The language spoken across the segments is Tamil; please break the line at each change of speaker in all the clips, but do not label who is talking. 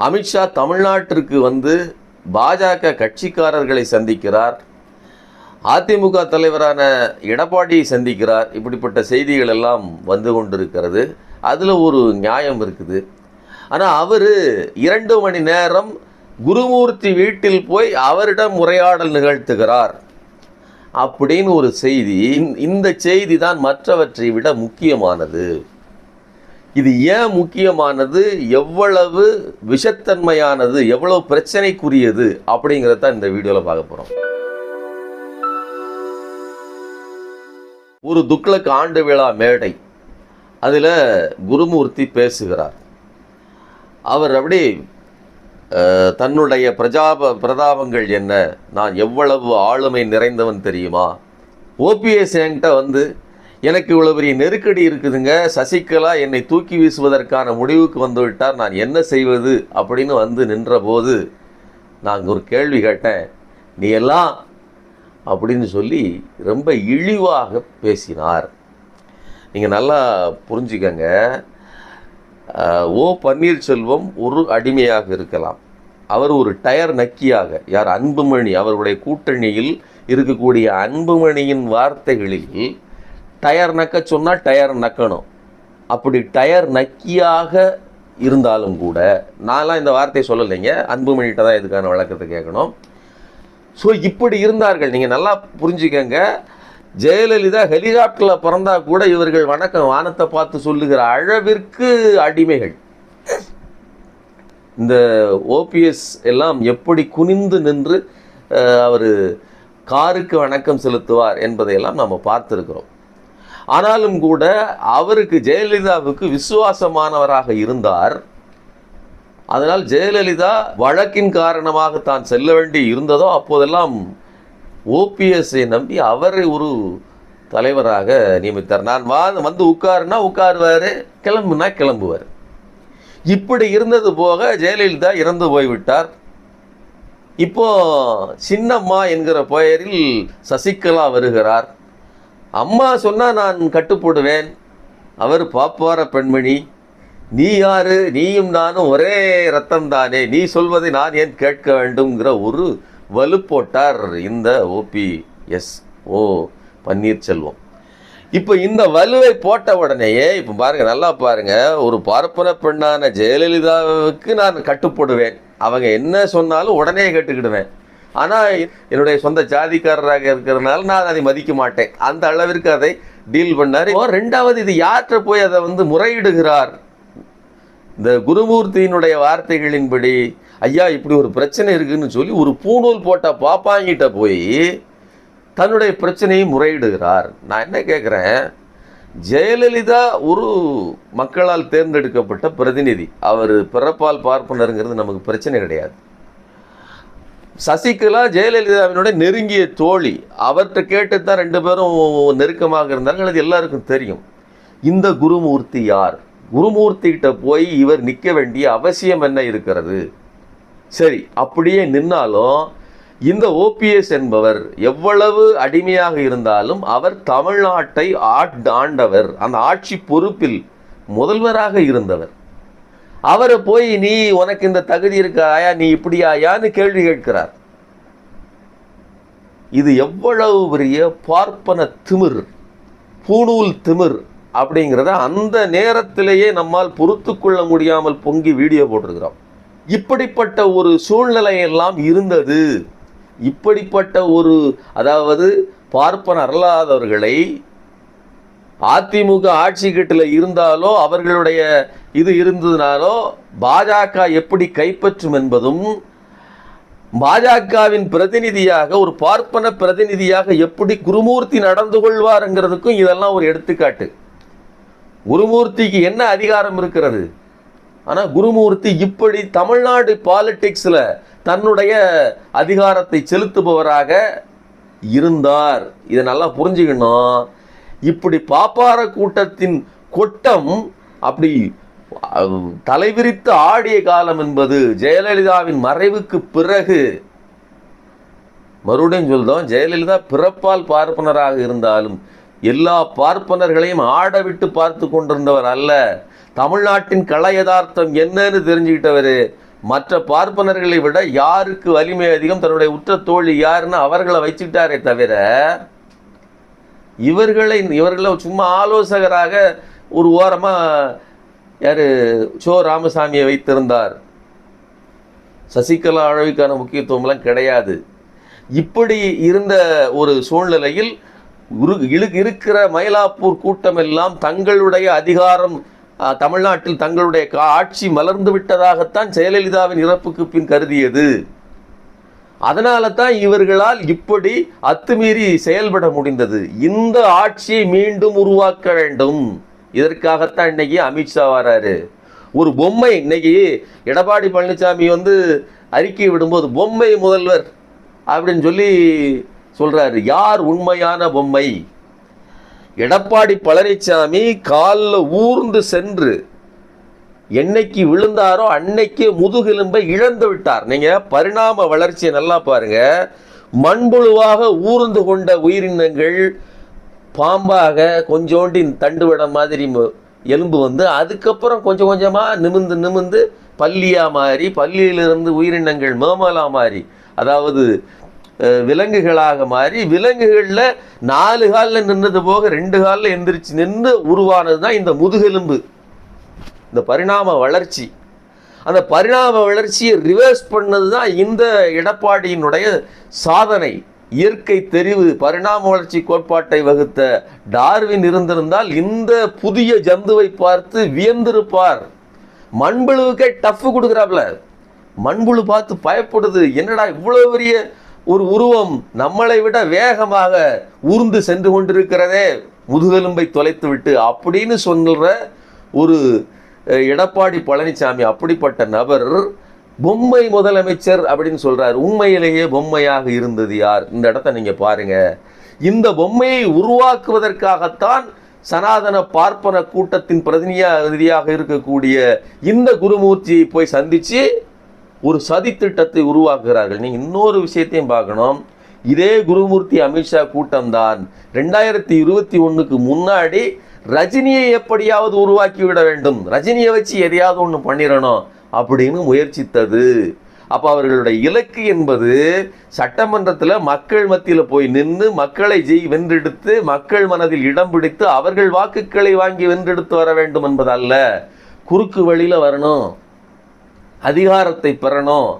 அமித்ஷா தமிழ்நாட்டிற்கு வந்து பாஜக கட்சிக்காரர்களை சந்திக்கிறார். அதிமுக தலைவரான எடப்பாடியை சந்திக்கிறார். இப்படிப்பட்ட செய்திகள் எல்லாம் வந்து கொண்டிருக்கிறது. அதில் ஒரு நியாயம் இருக்குது. ஆனால் அவர் இரண்டு மணி நேரம் குருமூர்த்தி வீட்டில் போய் அவரிடம் உரையாடல் நிகழ்த்துகிறார். அப்படின்னு ஒரு செய்தி. இந்த- இந்த செய்தி தான் மற்றவற்றை விட முக்கியமானது. இது ஏன் முக்கியமானது? எவ்வளவு விஷத்தன்மையானது? எவ்வளவு பிரச்சனைக்குரியது? அப்படிங்கிறத இந்த வீடியோவில் பார்க்க போகிறோம் ஒரு துக்ளக் ஆண்டு விழா மேடை. அதில் குருமூர்த்தி பேசுகிறார். அவர் அப்படி தன்னுடைய பிரஜாப பிரதாபங்கள் என்ன? நான் எவ்வளவு ஆளுமை நிறைந்தவன் தெரியுமா? ஓபிஎஸ் என்கிட்ட வந்து எனக்கு இவ்வளோ பெரிய நெருக்கடி இருக்குதுங்க. சசிகலா என்னை தூக்கி வீசுவதற்கான முடிவுக்கு வந்து விட்டார் நான் என்ன செய்வது அப்படின்னு வந்து நின்றபோது நான் ஒரு கேள்வி கேட்டேன். நீ எல்லாம் அப்படின்னு சொல்லி ரொம்ப இழிவாக பேசினார். நீங்கள் நல்லா புரிஞ்சுக்கங்க. ஓ பன்னீர்செல்வம் ஒரு அடிமையாக இருக்கலாம். அவர் ஒரு டயர் நக்கியாக யார் அன்புமணி அவருடைய கூட்டணியில் இருக்கக்கூடிய அன்புமணியின் வார்த்தைகளில் டயர் நக்க சொன்னால் டயர் நக்கணும். அப்படி டயர் நக்கியாக இருந்தாலும் கூட நான்லாம் இந்த வார்த்தையை சொல்லலைங்க. அன்புமணிகிட்ட தான் இதுக்கான விளக்கத்தை கேட்கணும். ஸோ இப்படி இருந்தார்கள். நீங்கள் நல்லா புரிஞ்சுக்கங்க. ஜெயலலிதா ஹெலிகாப்டரில் பிறந்தா கூட இவர்கள் வணக்கம் வானத்தை பார்த்து சொல்லுகிற அளவிற்கு அடிமைகள். இந்த ஓபிஎஸ் எல்லாம் எப்படி குனிந்து நின்று அவர் காருக்கு வணக்கம் செலுத்துவார் என்பதையெல்லாம் நம்ம பார்த்துருக்கிறோம். ஆனாலும் கூட அவருக்கு ஜெயலலிதாவுக்கு விசுவாசமானவராக இருந்தார். அதனால் ஜெயலலிதா வழக்கின் காரணமாக தான் செல்ல வேண்டி இருந்ததோ அப்போதெல்லாம் ஓபிஎஸ்ஐ நம்பி அவரை ஒரு தலைவராக நியமித்தார். நான் வா வந்து உட்காருனா உட்காருவார் கிளம்புனா கிளம்புவார். இப்படி இருந்தது போக ஜெயலலிதா இறந்து போய்விட்டார். இப்போ சின்னம்மா என்கிற பெயரில் சசிகலா வருகிறார். அம்மா சொன்னால் நான் கட்டுப்படுவேன். அவர் பாப்பார பெண்மணி. நீ யாரு? நீயும் நானும் ஒரே ரத்தம் தானே நீ சொல்வதை நான் ஏன் கேட்க வேண்டும்ங்கிற ஒரு வலு போட்டார் இந்த ஓபி எஸ் ஓ பன்னீர்செல்வம். இப்போ இந்த வலுவை போட்ட உடனேயே இப்போ பாருங்கள் நல்லா பாருங்கள் ஒரு பார்ப்பன பெண்ணான ஜெயலலிதாவுக்கு நான் கட்டுப்படுவேன். அவங்க என்ன சொன்னாலும் உடனே கேட்டுக்கிடுவேன். ஆனால் என்னுடைய சொந்த ஜாதிக்காரராக இருக்கிறதுனால நான் அதை மதிக்க மாட்டேன். அந்த அளவிற்கு அதை டீல் பண்ணார். ரெண்டாவது இது யார்கிட்ட போய் அதை வந்து முறையிடுகிறார்? இந்த குருமூர்த்தியினுடைய வார்த்தைகளின்படி ஐயா இப்படி ஒரு பிரச்சனை இருக்குன்னு சொல்லி ஒரு பூணூல் போட்ட பாப்பாங்கிட்ட போய் தன்னுடைய பிரச்சனையை முறையிடுகிறார். நான் என்ன கேட்குறேன் ஜெயலலிதா ஒரு மக்களால் தேர்ந்தெடுக்கப்பட்ட பிரதிநிதி. அவர் பிறப்பால் பார்ப்பனருங்கிறது நமக்கு பிரச்சனை கிடையாது. சசிகலா ஜெயலலிதாவினுடைய நெருங்கிய தோழி. அவர்கிட்ட கேட்டு தான் ரெண்டு பேரும் நெருக்கமாக இருந்தார்கள். அது எல்லாருக்கும் தெரியும். இந்த குருமூர்த்தி யார்? குருமூர்த்திகிட்ட போய் இவர் நிற்க வேண்டிய அவசியம் என்ன இருக்கிறது? சரி அப்படியே நின்னாலும் இந்த ஓபிஎஸ் என்பவர் எவ்வளவு அடிமையாக இருந்தாலும் அவர் தமிழ்நாட்டை ஆட் ஆண்டவர். அந்த ஆட்சி பொறுப்பில் முதல்வராக இருந்தவர். அவரை போய் நீ உனக்கு இந்த தகுதி இருக்காயா? நீ இப்படியாயான்னு கேள்வி கேட்கிறார். இது எவ்வளவு பெரிய பார்ப்பன திமிர் பூணூல் திமிர் அப்படிங்கிறத அந்த நேரத்திலேயே நம்மால் பொறுத்து கொள்ள முடியாமல் பொங்கி வீடியோ போட்டிருக்கிறோம். இப்படிப்பட்ட ஒரு சூழ்நிலை எல்லாம் இருந்தது. இப்படிப்பட்ட ஒரு அதாவது பார்ப்பன அல்லாதவர்களை அதிமுக ஆட்சி கட்டில் இருந்தாலோ அவர்களுடைய இது இருந்ததுனாலோ பாஜக எப்படி கைப்பற்றும் என்பதும் பாஜகவின் பிரதிநிதியாக ஒரு பார்ப்பன பிரதிநிதியாக எப்படி குருமூர்த்தி நடந்து கொள்வாருங்கிறதுக்கும் இதெல்லாம் ஒரு எடுத்துக்காட்டு. குருமூர்த்திக்கு என்ன அதிகாரம் இருக்கிறது? ஆனால் குருமூர்த்தி இப்படி தமிழ்நாடு பாலிடிக்ஸில் தன்னுடைய அதிகாரத்தை செலுத்துபவராக இருந்தார். இதை நல்லா புரிஞ்சுக்கணும். இப்படி பாப்பார கூட்டத்தின் கொட்டம் அப்படி தலைவிரித்து ஆடிய காலம் என்பது ஜெயலலிதாவின் மறைவுக்கு பிறகு. மறுபடியும் சொல்றோம் ஜெயலலிதா பிறப்பால் பார்ப்பனராக இருந்தாலும் எல்லா பார்ப்பனர்களையும் ஆட விட்டு பார்த்து கொண்டிருந்தவர் அல்ல. தமிழ்நாட்டின் கலை யதார்த்தம் என்னன்னு தெரிஞ்சுக்கிட்டவர். மற்ற பார்ப்பனர்களை விட யாருக்கு வலிமை அதிகம் தன்னுடைய உற்ற தோழி யாருன்னு அவர்களை வச்சுக்கிட்டாரே தவிர இவர்களை இவர்களை சும்மா ஆலோசகராக ஒரு ஓரமாக யார்? சோ ராமசாமியை வைத்திருந்தார். சசிகலா அழகுக்கான முக்கியத்துவம்லாம் கிடையாது. இப்படி இருந்த ஒரு சூழ்நிலையில் இருக்கிற மயிலாப்பூர் கூட்டம் எல்லாம் தங்களுடைய அதிகாரம் தமிழ்நாட்டில் தங்களுடைய ஆட்சி மலர்ந்து விட்டதாகத்தான் ஜெயலலிதாவின் இறப்புக்கு பின் கருதியது. அதனால தான் இவர்களால் இப்படி அத்துமீறி செயல்பட முடிந்தது. இந்த ஆட்சியை மீண்டும் உருவாக்க வேண்டும். இதற்காகத்தான் இன்னைக்கு அமித்ஷா வராரு. ஒரு பொம்மை இன்னைக்கு எடப்பாடி பழனிசாமி வந்து அறிக்கை விடும்போது பொம்மை முதல்வர் அப்படின்னு சொல்லி சொல்கிறாரு யார் உண்மையான பொம்மை? எடப்பாடி பழனிசாமி காலில் ஊர்ந்து சென்று என்னைக்கு விழுந்தாரோ அன்னைக்கு முதுகெலும்பை இழந்து விட்டார். நீங்க பரிணாம வளர்ச்சியை நல்லா பாருங்க. மண்புழுவாக ஊர்ந்து கொண்ட உயிரினங்கள் பாம்பாக கொஞ்சோண்டி தண்டுவடம் மாதிரி எலும்பு வந்து அதுக்கப்புறம் கொஞ்சம் கொஞ்சமாக நிமிந்து நிமிந்து பள்ளியாக மாறி பல்லியிலிருந்து உயிரினங்கள் மேமலா மாறி அதாவது விலங்குகளாக மாறி விலங்குகளில் நாலு காலில் நின்னது போக ரெண்டு காலில் எந்திரிச்சு நின்று உருவானது தான் இந்த முதுகெலும்பு. இந்த பரிணாம வளர்ச்சி. அந்த பரிணாம வளர்ச்சியை ரிவர்ஸ் பண்ணது தான் இந்த எடப்பாடியினுடைய சாதனை. இயற்கை தெரிவு பரிணாம வளர்ச்சி கோட்பாட்டை வகுத்த டார்வின் இருந்திருந்தால் இந்த புதிய ஜந்துவை பார்த்து வியந்திருப்பார். மண்புழுவுக்கே டஃப் கொடுக்குறாப்ல. மண்புழு பார்த்து பயப்படுது. என்னடா இவ்வளோ பெரிய ஒரு உருவம் நம்மளை விட வேகமாக ஊர்ந்து சென்று கொண்டிருக்கிறதே. முதுகெலும்பை தொலைத்து விட்டு அப்படின்னு சொல்கிற ஒரு எடப்பாடி பழனிசாமி அப்படிப்பட்ட நபர் பொம்மை முதலமைச்சர் அப்படின்னு சொல்கிறார் உண்மையிலேயே பொம்மையாக இருந்தது யார்? இந்த இடத்த நீங்கள் பாருங்கள் இந்த பொம்மையை உருவாக்குவதற்காகத்தான் சனாதன பார்ப்பன கூட்டத்தின் பிரதிநிதியாக இருக்கக்கூடிய இந்த குருமூர்த்தியை போய் சந்தித்து ஒரு சதித்திட்டத்தை உருவாக்குகிறார்கள். நீங்கள் இன்னொரு விஷயத்தையும் பார்க்கணும். இதே குருமூர்த்தி அமித்ஷா கூட்டம்தான் ரெண்டாயிரத்தி இருபத்தி ஒன்றுக்கு முன்னாடி ரஜினியை எப்படியாவது உருவாக்கி விட வேண்டும். ரஜினியை வச்சு எதையாவது ஒன்று பண்ணிடணும் அப்படின்னு முயற்சித்தது. அப்போ அவர்களுடைய இலக்கு என்பது சட்டமன்றத்தில் மக்கள் மத்தியில் போய் நின்று மக்களை ஜெய் வென்றெடுத்து மக்கள் மனதில் இடம் பிடித்து அவர்கள் வாக்குகளை வாங்கி வென்றெடுத்து வர வேண்டும் என்பதல்ல. குறுக்கு வழியில் வரணும். அதிகாரத்தை பெறணும்.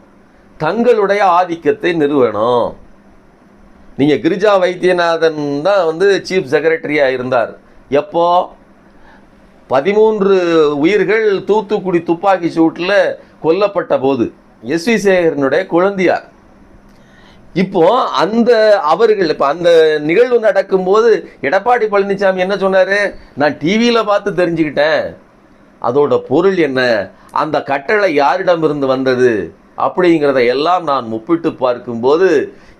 தங்களுடைய ஆதிக்கத்தை நிறுவனம் நீங்கள் கிரிஜா வைத்தியநாதன் தான் வந்து சீஃப் செக்ரட்டரியாக இருந்தார். எப்போ? பதிமூன்று உயிர்கள் தூத்துக்குடி துப்பாக்கி சூட்டில் கொல்லப்பட்ட போது. எஸ் வி சேகரனுடைய குழந்தையார். இப்போ அந்த அவர்கள் இப்போ அந்த நிகழ்வு நடக்கும்போது எடப்பாடி பழனிசாமி என்ன சொன்னார்? நான் டிவியில் பார்த்து தெரிஞ்சுக்கிட்டேன். அதோட பொருள் என்ன? அந்த கட்டளை யாரிடமிருந்து வந்தது? அப்படிங்கிறத எல்லாம் நான் முப்பிட்டு பார்க்கும்போது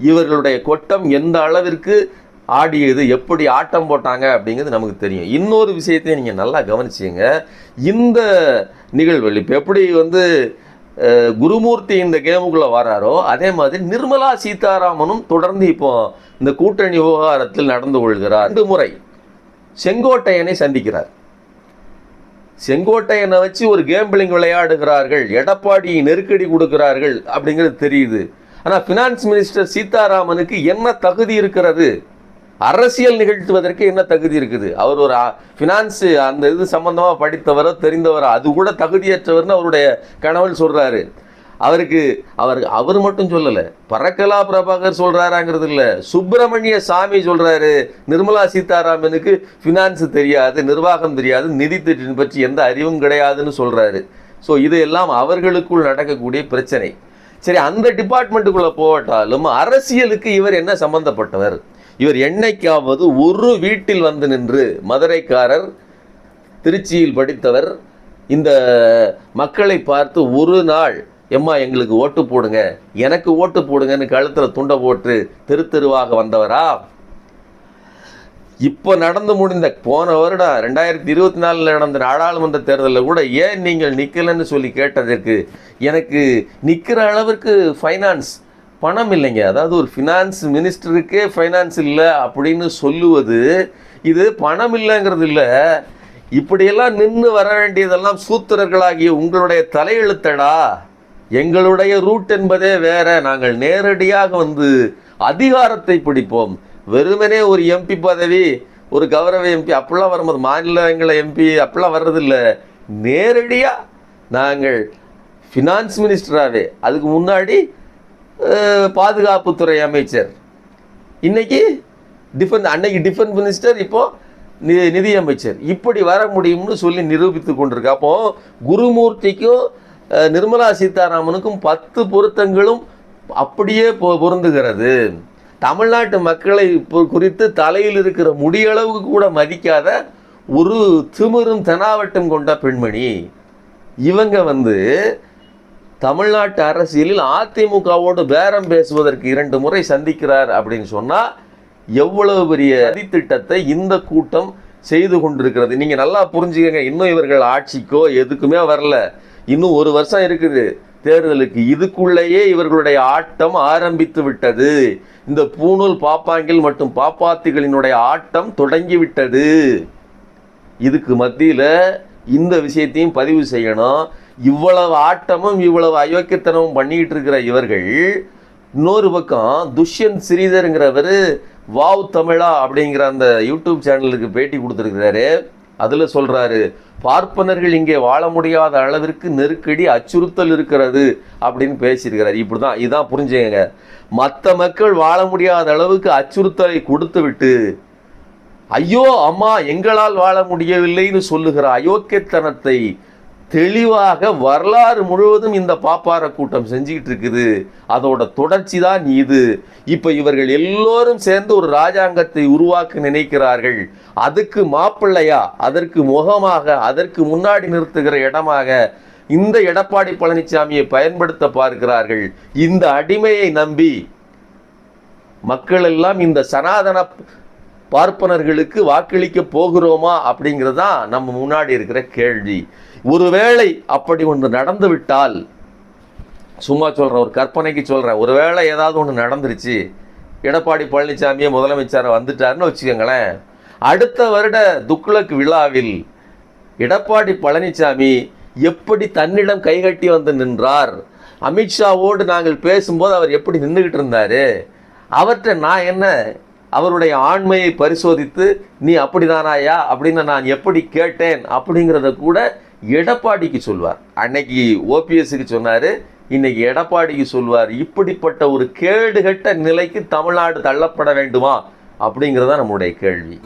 இவர்களுடைய கொட்டம் எந்த அளவிற்கு ஆடியது எப்படி ஆட்டம் போட்டாங்க அப்படிங்கிறது நமக்கு தெரியும். இன்னொரு விஷயத்தையும் நீங்கள் நல்லா கவனிச்சிங்க. இந்த நிகழ்வுகள் இப்போ எப்படி வந்து குருமூர்த்தி இந்த கேமுக்குள்ளே வராரோ அதே மாதிரி நிர்மலா சீதாராமனும் தொடர்ந்து இப்போ இந்த கூட்டணி விவகாரத்தில் நடந்து கொள்கிறார். ரெண்டு முறை செங்கோட்டையனை சந்திக்கிறார். செங்கோட்டையனை வச்சு ஒரு கேம்பிளிங் விளையாடுகிறார்கள் எடப்பாடி நெருக்கடி கொடுக்கிறார்கள் அப்படிங்கிறது தெரியுது. ஆனால் ஃபினான்ஸ் மினிஸ்டர் சீதாராமனுக்கு என்ன தகுதி இருக்கிறது? அரசியல் நிகழ்த்துவதற்கு என்ன தகுதி இருக்குது? அவர் ஒரு ஃபினான்ஸ் அந்த இது சம்பந்தமாக படித்தவரோ தெரிந்தவரோ அது கூட தகுதியற்றவர்னு அவருடைய கணவன் சொல்கிறாரு அவருக்கு அவர் அவர் மட்டும் சொல்லலை பரக்கலா பிரபாகர் சொல்கிறாராங்கிறது இல்லை சுப்பிரமணிய சாமி சொல்கிறாரு நிர்மலா சீதாராமனுக்கு ஃபினான்ஸ் தெரியாது நிர்வாகம் தெரியாது நிதி திட்டம் பற்றி எந்த அறிவும் கிடையாதுன்னு சொல்கிறாரு ஸோ இதையெல்லாம் அவர்களுக்குள் நடக்கக்கூடிய பிரச்சனை. சரி அந்த டிபார்ட்மெண்ட்டுக்குள்ளே போகட்டாலும் அரசியலுக்கு இவர் என்ன சம்மந்தப்பட்டவர் இவர் என்னைக்காவது ஒரு வீட்டில் வந்து நின்று மதுரைக்காரர் திருச்சியில் படித்தவர் இந்த மக்களை பார்த்து ஒரு நாள் எம்மா எங்களுக்கு ஓட்டு போடுங்க. எனக்கு ஓட்டு போடுங்கன்னு கழுத்தில் துண்டை போட்டு தெரு தெருவாக வந்தவரா? இப்போ நடந்து முடிந்த போன வருடம் ரெண்டாயிரத்தி இருபத்தி நாலில் நடந்த நாடாளுமன்ற தேர்தலில் கூட ஏன் நீங்கள் நிற்கலன்னு சொல்லி கேட்டதற்கு எனக்கு நிற்கிற அளவிற்கு ஃபைனான்ஸ் பணம் இல்லைங்க. அதாவது ஒரு ஃபினான்ஸ் மினிஸ்டருக்கே ஃபைனான்ஸ் இல்லை அப்படின்னு சொல்லுவது இது பணம் இல்லைங்கிறது இல்லை. இப்படியெல்லாம் நின்று வர வேண்டியதெல்லாம் சூத்திரர்களாகிய உங்களுடைய தலையெழுத்தடா. எங்களுடைய ரூட் என்பதே வேற. நாங்கள் நேரடியாக வந்து அதிகாரத்தை பிடிப்போம். வெறுமனே ஒரு எம்பி பதவி ஒரு கௌரவ எம்பி அப்படிலாம் வரும்போது மாநிலங்களை எம்பி அப்படிலாம் வர்றதில்ல. நேரடியாக நாங்கள் ஃபினான்ஸ் மினிஸ்டராகவே அதுக்கு முன்னாடி பாதுகாப்புத்துறை அமைச்சர். இன்னைக்கு டிஃபென்ஸ் அன்னைக்கு டிஃபென்ஸ் மினிஸ்டர் இப்போது நி நிதியமைச்சர். இப்படி வர முடியும்னு சொல்லி நிரூபித்து கொண்டிருக்கு. அப்போ குருமூர்த்திக்கும் நிர்மலா சீதாராமனுக்கும் பத்து பொருத்தங்களும் அப்படியே பொ- பொருந்துகிறது. தமிழ்நாட்டு மக்களை குறித்து தலையில் இருக்கிற முடியளவுக்கு கூட மதிக்காத ஒரு திமிரும் தெனாவட்டம் கொண்ட பெண்மணி. இவங்க வந்து தமிழ்நாட்டு அரசியலில் அதிமுகவோடு பேரம் பேசுவதற்கு இரண்டு முறை சந்திக்கிறார் அப்படின்னு சொன்னால் எவ்வளவு பெரிய திட்டத்தை இந்த கூட்டம் செய்து கொண்டிருக்கிறது? நீங்கள் நல்லா புரிஞ்சுக்கங்க இன்னும் இவர்கள் ஆட்சிக்கோ எதுக்குமே வரல. இன்னும் ஒரு வருஷம் இருக்குது. தேர்தலுக்கு இதுக்குள்ளேயே இவர்களுடைய ஆட்டம் ஆரம்பித்து விட்டது. இந்த பூணூல் பாப்பாங்கில் மற்றும் பாப்பாத்திகளினுடைய ஆட்டம் தொடங்கிவிட்டது இதுக்கு மத்தியில் இந்த விஷயத்தையும் பதிவு செய்யணும். இவ்வளவு ஆட்டமும் இவ்வளவு அயோக்கியத்தனமும் பண்ணிட்டு இருக்கிற இவர்கள் இன்னொரு பக்கம் துஷ்யந்த் ஸ்ரீதருங்கிறவர் வாவ் தமிழா அப்படிங்கிற அந்த யூடியூப் சேனலுக்கு பேட்டி கொடுத்துருக்கிறாரு. அதில் சொல்கிறாரு பார்ப்பனர்கள் இங்கே வாழ முடியாத அளவிற்கு நெருக்கடி அச்சுறுத்தல் இருக்கிறது அப்படின்னு பேசியிருக்கிறார். இப்படிதான் இதான் புரிஞ்சுங்க மற்ற மக்கள் வாழ முடியாத அளவுக்கு அச்சுறுத்தலை கொடுத்து விட்டு ஐயோ அம்மா எங்களால் வாழ முடியவில்லைன்னு சொல்லுகிற அயோக்கியத்தனத்தை தெளிவாக வரலாறு முழுவதும் இந்த பாப்பார கூட்டம் செஞ்சுக்கிட்டு இருக்குது. அதோட தொடர்ச்சி தான் இது. இப்போ இவர்கள் எல்லோரும் சேர்ந்து ஒரு ராஜாங்கத்தை உருவாக்க நினைக்கிறார்கள். அதுக்கு மாப்பிள்ளையா அதற்கு முகமாக அதற்கு முன்னாடி நிறுத்துகிற இடமாக இந்த எடப்பாடி பழனிசாமியை பயன்படுத்த பார்க்கிறார்கள். இந்த அடிமையை நம்பி மக்கள் எல்லாம் இந்த சனாதன பார்ப்பனர்களுக்கு வாக்களிக்க போகிறோமா அப்படிங்கிறது தான் நம்ம முன்னாடி இருக்கிற கேள்வி. ஒருவேளை அப்படி ஒன்று நடந்து விட்டால் சும்மா சொல்கிறேன் ஒரு கற்பனைக்கு சொல்கிறேன் ஒருவேளை ஏதாவது ஒன்று நடந்துருச்சு. எடப்பாடி பழனிசாமியே முதலமைச்சர் வந்துட்டாருன்னு வச்சுக்கோங்களேன். அடுத்த வருட துக்ளக் விழாவில் எடப்பாடி பழனிசாமி எப்படி தன்னிடம் கைகட்டி வந்து நின்றார்? அமித்ஷாவோடு நாங்கள் பேசும்போது அவர் எப்படி நின்றுக்கிட்டு இருந்தார்? அவர்கிட்ட நான் என்ன அவருடைய ஆண்மையை பரிசோதித்து நீ அப்படிதானாயா அப்படின்னு நான் எப்படி கேட்டேன்? அப்படிங்கிறத கூட எடப்பாடிக்கு சொல்வார். அன்னைக்கு ஓபிஎஸ்க்கு சொன்னார் இன்னைக்கு எடப்பாடிக்கு சொல்வார் இப்படிப்பட்ட ஒரு கேடுகட்ட நிலைக்கு தமிழ்நாடு தள்ளப்பட வேண்டுமா? அப்படிங்கிறதா நம்முடைய கேள்வி.